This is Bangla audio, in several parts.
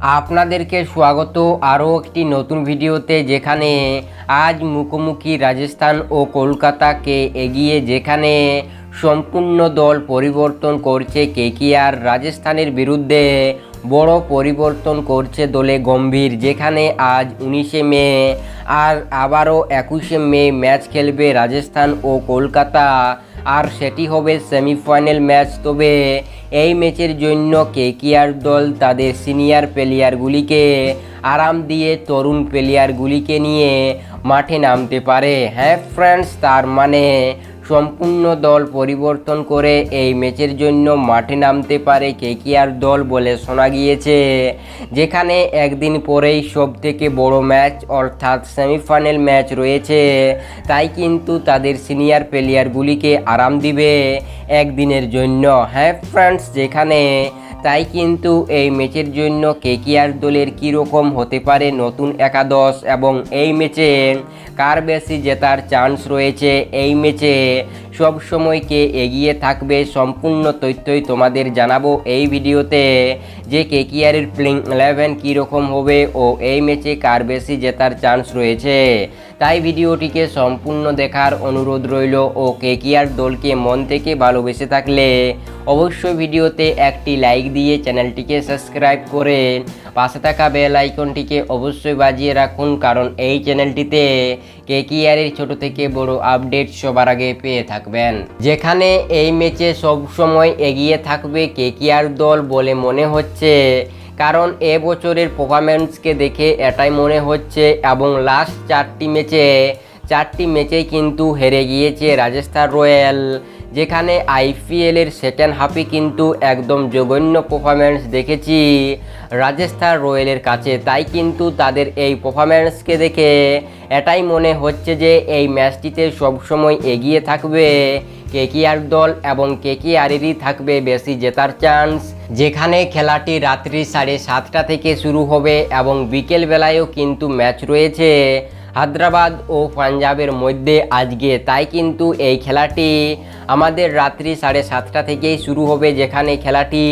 আপনাদেরকে স্বাগত আরও একটি নতুন ভিডিওতে যেখানে আজ মুখোমুখি রাজস্থান ও কলকাতাকে এগিয়ে যেখানে সম্পূর্ণ দল পরিবর্তন করছে কেকিআর রাজস্থানের বিরুদ্ধে বড় পরিবর্তন করছে দলে গম্ভীর, যেখানে আজ উনিশে মে আর আবারও একুশে মে ম্যাচ খেলবে রাজস্থান ও কলকাতা। আর সেটি হবে সেমিফাইনাল ম্যাচ, তবে এই ম্যাচের জন্য কেকিআর দল তাদের সিনিয়র প্লেয়ারগুলিকে আরাম দিয়ে তরুণ প্লেয়ারগুলিকে নিয়ে মাঠে নামতে পারে? হ্যাঁ ফ্রেন্ডস তার মানে সম্পূর্ণ দল পরিবর্তন করে এই ম্যাচের জন্য মাঠে নামতে পারে কেকিয়ার দল বলে শোনা গিয়েছে, যেখানে একদিন পরেই সব থেকে বড় ম্যাচ অর্থাৎ সেমিফাইনাল ম্যাচ রয়েছে। তাই কিন্তু তাদের সিনিয়র প্লেয়ারগুলিকে আরাম দিবে একদিনের জন্য। হ্যাঁ ফ্রেন্ডস, যেখানে তাই কিন্তু এই ম্যাচের জন্য কেকিআর দলের কীরকম হতে পারে নতুন একাদশ এবং এই ম্যাচে কার বেশি জেতার চান্স রয়েছে? এই ম্যাচে সব সময় কে এগিয়ে থাকবে সম্পূর্ণ তথ্যই তোমাদের জানাব এই ভিডিওতে যে কেকিআরের প্লেইং ইলেভেন কীরকম হবে ও এই ম্যাচে কার বেশি জেতার চান্স রয়েছে। তাই ভিডিওটিকে সম্পূর্ণ দেখার অনুরোধ রইল ও কেকিআর দলকে মন থেকে ভালোবেসে থাকলে অবশ্যই ভিডিওতে একটি লাইক দিয়ে চ্যানেলটিকে সাবস্ক্রাইব করে পাশে থাকা বেল আইকনটিকে অবশ্যই বাজিয়ে রাখুন, কারণ এই চ্যানেলটিতে কে কেকিআরের ছোট থেকে বড় আপডেট সবার আগে পেয়ে থাকবেন। যেখানে এই ম্যাচে সব সময় এগিয়ে থাকবে কে কেকিআর দল বলে মনে হচ্ছে, কারণ এ বছরের পারফরমেন্সকে দেখে এটাই মনে হচ্ছে এবং লাস্ট চারটি ম্যাচে, চারটি ম্যাচেই কিন্তু হেরে গিয়েছে রাজস্থান রয়্যাল। যেখানে আইপিএলের সেকেন্ড হাফে কিন্তু একদম জঘন্য পারফরমেন্স দেখেছি। রাজস্থান রয়্যালের কাছে, তাই কিন্তু তাদের এই পারফরমেন্সকে দেখে এটাই মনে হচ্ছে যে এই ম্যাচটিতে সবসময় এগিয়ে থাকবে। কেকিআর দল এবং কেকিআরেরই থাকবে বেশি জেতার চান্স যেখানে খেলাটি রাত্রি সাড়ে সাতটা থেকে শুরু হবে এবং বিকেল বেলায়ও কিন্তু ম্যাচ রয়েছে। হায়দ্রাবাদ ও পাঞ্জাবের মধ্যে আজকে। তাই কিন্তু এই খেলাটি আমাদের রাত্রি সাড়ে সাতটা থেকেই শুরু হবে যেখানে খেলাটি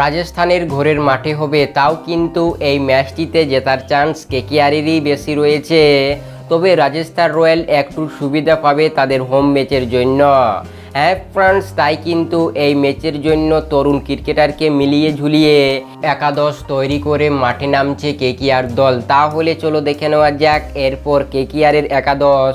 রাজস্থানের ঘোরের মাঠে হবে। তাও কিন্তু এই ম্যাচটিতে জেতার চান্স কেকিআরেরই বেশি রয়েছে। তবে রাজস্থান রয়্যাল একটু সুবিধা পাবে তাদের হোম ম্যাচের জন্য। হ্যাঁ ফ্রান্স, তাই কিন্তু এই ম্যাচের জন্য তরুণ ক্রিকেটারকে মিলিয়ে ঝুলিয়ে একাদশ তৈরি করে মাঠে নামছে কেকিআর দল। তাহলে চলো দেখে নেওয়া যাক এরপর কেকিআরের একাদশ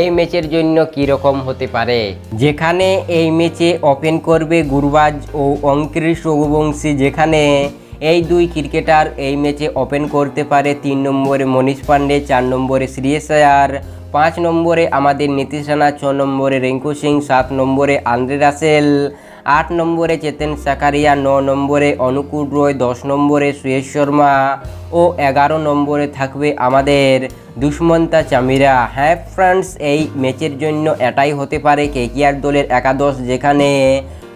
এই ম্যাচের জন্য কীরকম হতে পারে। যেখানে এই ম্যাচে ওপেন করবে গুরবাজ ও অঙ্কিরিশ রঘুবংশী। যেখানে এই দুই ক্রিকেটার এই ম্যাচে ওপেন করতে পারে তিন নম্বরে মনীষ পান্ডে, চার নম্বরে শ্রেয়স আয়ার। পাঁচ নম্বরে আমাদের নীতিশ রানা, ছ নম্বরে রিঙ্কু সিং, সাত নম্বরে আন্দ্রে রাসেল, আট নম্বরে চেতন সাকারিয়া, ন নম্বরে অনুকূল রয়, দশ নম্বরে সুয়েশ শর্মা ও এগারো নম্বরে থাকবে আমাদের দুষ্মন্তা চামিরা। হ্যাঁ ফ্রান্স এই ম্যাচের জন্য এটাই হতে পারে কেকিআর দলের একাদশ, যেখানে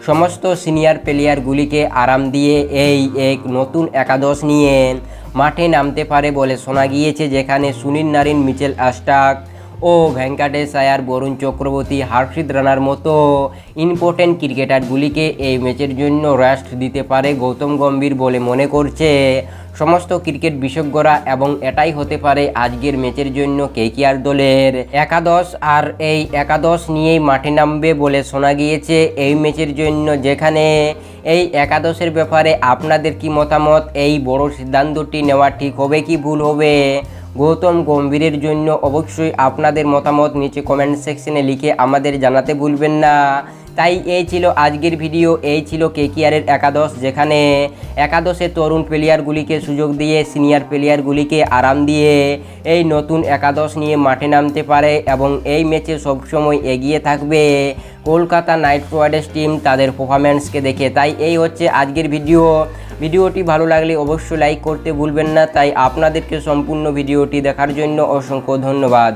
সমস্ত সিনিয়র প্লেয়ারগুলিকে আরাম দিয়ে এই এক নতুন একাদশ নিয়ে মাঠে নামতে পারে বলে শোনা গিয়েছে, যেখানে সুনীল নারিন, মিচেল আস্টাক ও ভেঙ্কাটেশ আয়ার বরুণ চক্রবর্তী হার্ষিদ রানার মতো ইম্পর্টেন্ট ক্রিকেটারগুলিকে এই ম্যাচের জন্য রেস্ট দিতে পারে গৌতম গম্ভীর বলে মনে করছে। সমস্ত ক্রিকেট বিশেষজ্ঞরা এবং এটাই হতে পারে আজকের ম্যাচের জন্য কেকিআর দলের একাদশ আর এই একাদশ নিয়েই মাঠে নামবে বলে শোনা গিয়েছে এই ম্যাচের জন্য। যেখানে এই একাদশের ব্যাপারে আপনাদের কি মতামত? এই বড় সিদ্ধান্তটি নেওয়া ঠিক হবে কি ভুল হবে? গৌতম গম্ভীরের জন্য অবশ্যই আপনাদের মতামত নিচে কমেন্ট সেকশনে লিখে আমাদের জানাতে ভুলবেন না। তাই এই ছিল আজকের ভিডিও এই ছিল কেকিআরের একাদশ, যেখানে একাদশে তরুণ প্লেয়ারগুলিকে সুযোগ দিয়ে সিনিয়র প্লেয়ারগুলিকে আরাম দিয়ে এই নতুন একাদশ নিয়ে মাঠে নামতে পারে এবং এই ম্যাচে সবসময় এগিয়ে থাকবে কলকাতা নাইট রাইডার্স টিম তাদের পারফরমেন্সকে দেখে। তাই এই হচ্ছে আজকের ভিডিও ভিডিওটি ভালো লাগলে অবশ্যই লাইক করতে ভুলবেন না, তাই আপনাদেরকে সম্পূর্ণ ভিডিওটি দেখার জন্য অসংখ্য ধন্যবাদ।